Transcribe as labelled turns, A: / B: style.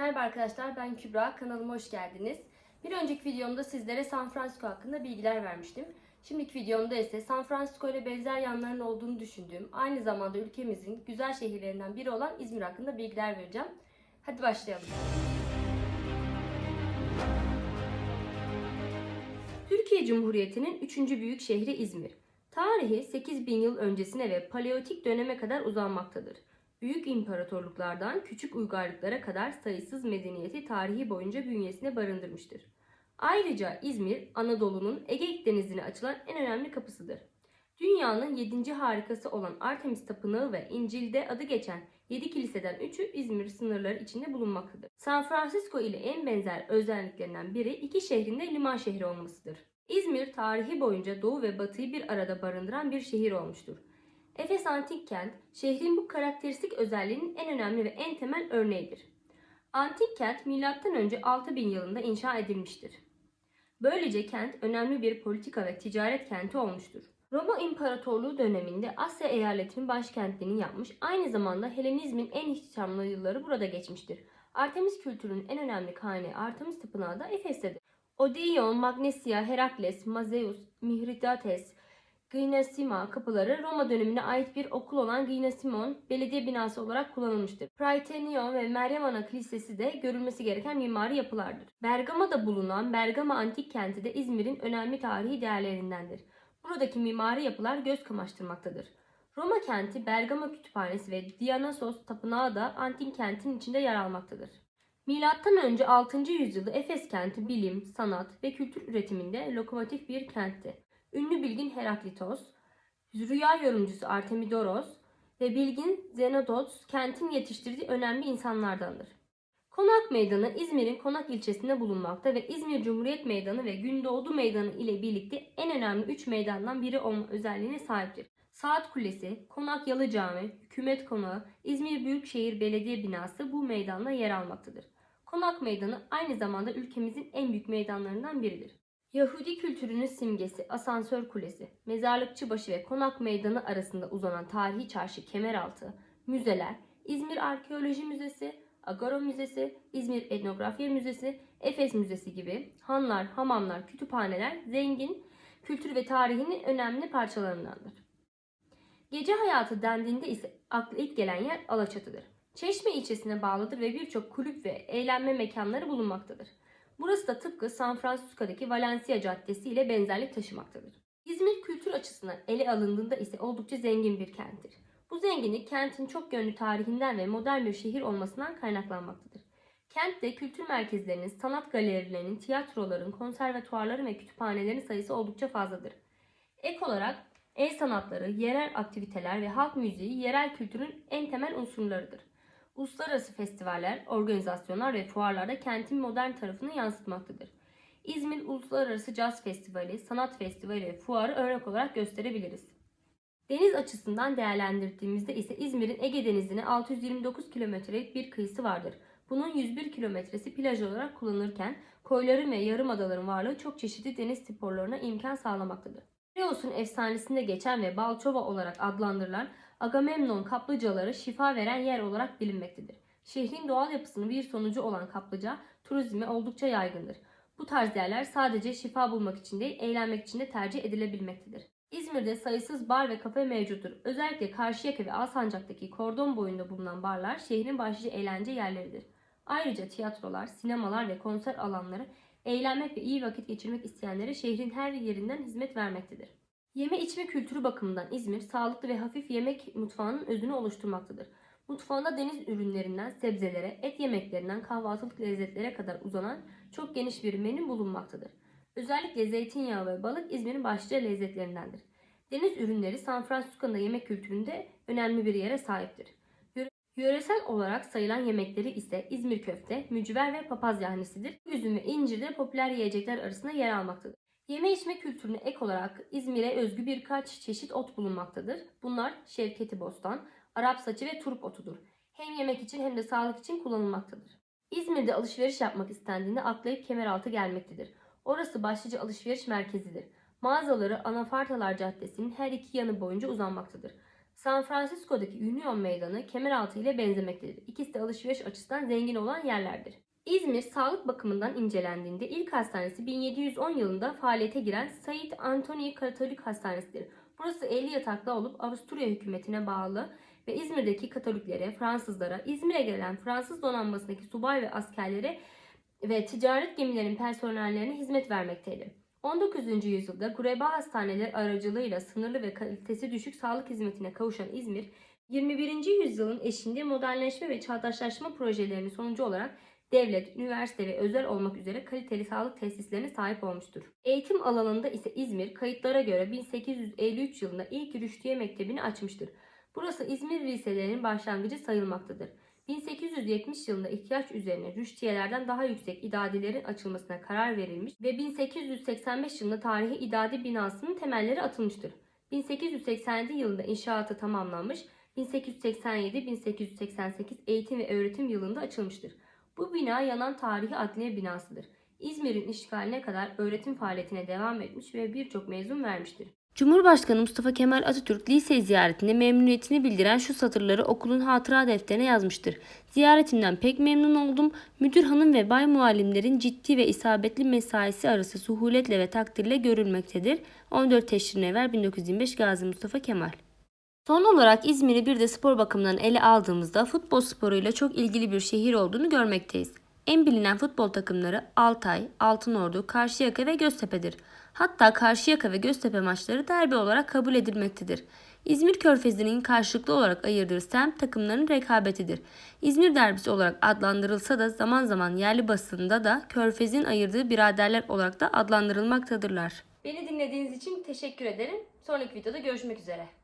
A: Merhaba arkadaşlar ben Kübra kanalıma hoş geldiniz. Bir önceki videomda sizlere San Francisco hakkında bilgiler vermiştim. Şimdiki videomda ise San Francisco ile benzer yanların olduğunu düşündüğüm, aynı zamanda ülkemizin güzel şehirlerinden biri olan İzmir hakkında bilgiler vereceğim. Hadi başlayalım. Türkiye Cumhuriyeti'nin 3. büyük şehri İzmir. Tarihi 8000 yıl öncesine ve Paleolitik döneme kadar uzanmaktadır. Büyük imparatorluklardan küçük uygarlıklara kadar sayısız medeniyeti tarihi boyunca bünyesine barındırmıştır. Ayrıca İzmir, Anadolu'nun Ege Denizi'ne açılan en önemli kapısıdır. Dünyanın 7. harikası olan Artemis Tapınağı ve İncil'de adı geçen 7 kiliseden 3'ü İzmir sınırları içinde bulunmaktadır. San Francisco ile en benzer özelliklerinden biri iki şehrin de liman şehri olmasıdır. İzmir tarihi boyunca doğu ve batıyı bir arada barındıran bir şehir olmuştur. Efes Antik Kent, şehrin bu karakteristik özelliğinin en önemli ve en temel örneğidir. Antik kent M.Ö. 6000 yılında inşa edilmiştir. Böylece kent önemli bir politika ve ticaret kenti olmuştur. Roma İmparatorluğu döneminde Asya eyaletinin başkentliğini yapmış, aynı zamanda Helenizmin en ihtişamlı yılları burada geçmiştir. Artemis kültürünün en önemli kaynağı Artemis Tapınağı da Efes'tedir. Odeion, Magnesia, Herakles, Mazeus, Mihridates, Gymnasima kapıları Roma dönemine ait bir okul olan Gymnasimon belediye binası olarak kullanılmıştır. Praetorium ve Meryem Ana Kilisesi de görülmesi gereken mimari yapılardır. Bergama'da bulunan Bergama Antik Kenti de İzmir'in önemli tarihi değerlerindendir. Buradaki mimari yapılar göz kamaştırmaktadır. Roma kenti Bergama Kütüphanesi ve Dionysos Tapınağı da antik kentin içinde yer almaktadır. Milattan önce 6. yüzyılda Efes kenti bilim, sanat ve kültür üretiminde lokomotif bir kentti. Ünlü bilgin Heraklitos, rüya yorumcusu Artemidoros ve bilgin Zenodotos kentin yetiştirdiği önemli insanlardandır. Konak Meydanı İzmir'in Konak ilçesinde bulunmakta ve İzmir Cumhuriyet Meydanı ve Gündoğdu Meydanı ile birlikte en önemli 3 meydandan biri olma özelliğine sahiptir. Saat Kulesi, Konak Yalı Cami, Hükümet Konağı, İzmir Büyükşehir Belediye Binası bu meydanda yer almaktadır. Konak Meydanı aynı zamanda ülkemizin en büyük meydanlarından biridir. Yahudi kültürünün simgesi Asansör Kulesi, Mezarlıkçıbaşı ve Konak Meydanı arasında uzanan tarihi çarşı Kemeraltı, müzeler, İzmir Arkeoloji Müzesi, Agaro Müzesi, İzmir Etnografya Müzesi, Efes Müzesi gibi hanlar, hamamlar, kütüphaneler zengin kültür ve tarihinin önemli parçalarındandır. Gece hayatı dendiğinde ise akla ilk gelen yer Alaçatı'dır. Çeşme ilçesine bağlıdır ve birçok kulüp ve eğlenme mekanları bulunmaktadır. Burası da tıpkı San Francisco'daki Valencia Caddesi ile benzerlik taşımaktadır. İzmir kültür açısından ele alındığında ise oldukça zengin bir kenttir. Bu zenginlik kentin çok yönlü tarihinden ve modern bir şehir olmasından kaynaklanmaktadır. Kentte kültür merkezlerinin, sanat galerilerinin, tiyatroların, konservatuarların ve kütüphanelerin sayısı oldukça fazladır. Ek olarak el sanatları, yerel aktiviteler ve halk müziği yerel kültürün en temel unsurlarıdır. Uluslararası festivaller, organizasyonlar ve fuarlarda kentin modern tarafını yansıtmaktadır. İzmir Uluslararası Caz Festivali, Sanat Festivali ve fuarı örnek olarak gösterebiliriz. Deniz açısından değerlendirdiğimizde ise İzmir'in Ege Denizi'ne 629 kilometrelik bir kıyısı vardır. Bunun 101 kilometresi plaj olarak kullanılırken koyların ve yarımadaların varlığı çok çeşitli deniz sporlarına imkan sağlamaktadır. Reos'un efsanesinde geçen ve Balçova olarak adlandırılan Agamemnon kaplıcaları şifa veren yer olarak bilinmektedir. Şehrin doğal yapısının bir sonucu olan kaplıca turizme oldukça yaygındır. Bu tarz yerler sadece şifa bulmak için değil, eğlenmek için de tercih edilebilmektedir. İzmir'de sayısız bar ve kafe mevcuttur. Özellikle Karşıyaka ve Alsancak'taki kordon boyunda bulunan barlar şehrin başlıca eğlence yerleridir. Ayrıca tiyatrolar, sinemalar ve konser alanları eğlenmek ve iyi vakit geçirmek isteyenlere şehrin her yerinden hizmet vermektedir. Yeme içme kültürü bakımından İzmir, sağlıklı ve hafif yemek mutfağının özünü oluşturmaktadır. Mutfağında deniz ürünlerinden sebzelere, et yemeklerinden kahvaltılık lezzetlere kadar uzanan çok geniş bir menü bulunmaktadır. Özellikle zeytinyağı ve balık İzmir'in başlıca lezzetlerindendir. Deniz ürünleri San Francisco'da yemek kültüründe önemli bir yere sahiptir. Yöre- Yöresel olarak sayılan yemekleri ise İzmir köfte, mücver ve papaz yahnisidir. Üzüm ve incir de popüler yiyecekler arasında yer almaktadır. Yeme içme kültürüne ek olarak İzmir'e özgü birkaç çeşit ot bulunmaktadır. Bunlar şevketi bostan, Arap saçı ve turp otudur. Hem yemek için hem de sağlık için kullanılmaktadır. İzmir'de alışveriş yapmak istendiğinde ilk Kemeraltı gelmektedir. Orası başlıca alışveriş merkezidir. Mağazaları Anafartalar Caddesi'nin her iki yanı boyunca uzanmaktadır. San Francisco'daki Union Meydanı Kemeraltı ile benzemektedir. İkisi de alışveriş açısından zengin olan yerlerdir. İzmir sağlık bakımından incelendiğinde ilk hastanesi 1710 yılında faaliyete giren Saint Anthony Katolik Hastanesi'dir. Burası 50 yataklı olup Avusturya hükümetine bağlı ve İzmir'deki Katoliklere, Fransızlara, İzmir'e gelen Fransız donanmasındaki subay ve askerlere ve ticaret gemilerinin personellerine hizmet vermekteydi. 19. yüzyılda Gureba hastaneler aracılığıyla sınırlı ve kalitesi düşük sağlık hizmetine kavuşan İzmir, 21. yüzyılın eşinde modernleşme ve çağdaşlaşma projelerinin sonucu olarak devlet, üniversite ve özel olmak üzere kaliteli sağlık tesislerine sahip olmuştur. Eğitim alanında ise İzmir kayıtlara göre 1853 yılında ilk Rüştiye Mektebi'ni açmıştır. Burası İzmir liselerinin başlangıcı sayılmaktadır. 1870 yılında ihtiyaç üzerine rüştiyelerden daha yüksek idadilerin açılmasına karar verilmiş ve 1885 yılında tarihi idadi binasının temelleri atılmıştır. 1887 yılında inşaatı tamamlanmış, 1887-1888 eğitim ve öğretim yılında açılmıştır. Bu bina yanan tarihi adliye binasıdır. İzmir'in işgaline kadar öğretim faaliyetine devam etmiş ve birçok mezun vermiştir. Cumhurbaşkanı Mustafa Kemal Atatürk lise ziyaretinde memnuniyetini bildiren şu satırları okulun hatıra defterine yazmıştır. Ziyaretimden pek memnun oldum. Müdür hanım ve bay muallimlerin ciddi ve isabetli mesaisi arası suhuletle ve takdirle görülmektedir. 14 Teşrin Evvel 1925 Gazi Mustafa Kemal Son olarak İzmir'i bir de spor bakımından ele aldığımızda futbol sporuyla çok ilgili bir şehir olduğunu görmekteyiz. En bilinen futbol takımları Altay, Altınordu, Karşıyaka ve Göztepe'dir. Hatta Karşıyaka ve Göztepe maçları derbi olarak kabul edilmektedir. İzmir Körfezi'nin karşılıklı olarak ayırdığı semt takımların rekabetidir. İzmir derbisi olarak adlandırılsa da zaman zaman yerli basında da Körfez'in ayırdığı biraderler olarak da adlandırılmaktadırlar. Beni dinlediğiniz için teşekkür ederim. Sonraki videoda görüşmek üzere.